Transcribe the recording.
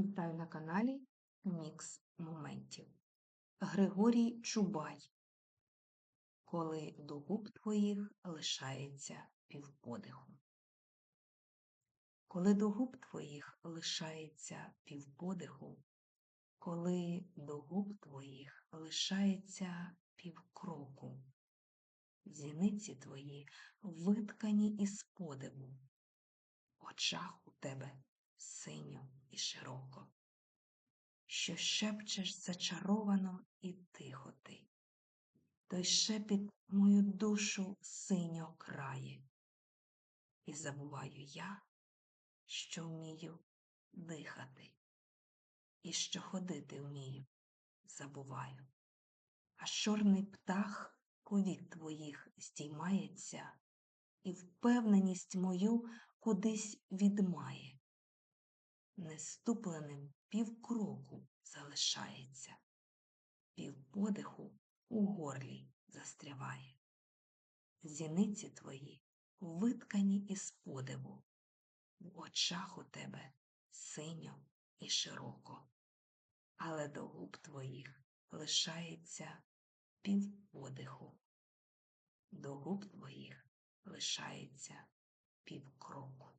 Вітаю на каналі Мікс Моментів. Григорій Чубай. Коли до губ твоїх лишається півподиху. Коли до губ твоїх лишається півподиху, коли до губ твоїх лишається півкроку, зіниці твої виткані із подиву, в очах у тебе широко, що шепчеш зачаровано і тихо ти, той шепіт мою душу синьо крає, і забуваю я, що вмію дихати, і що ходити вмію, забуваю. А чорний птах повік твоїх здіймається, і впевненість мою кудись відмає неступленим півкроку залишається, півподиху у горлі застряває. Зіниці твої виткані із подиву, в очах у тебе синьо і широко, але до губ твоїх лишається півподиху, до губ твоїх лишається півкроку.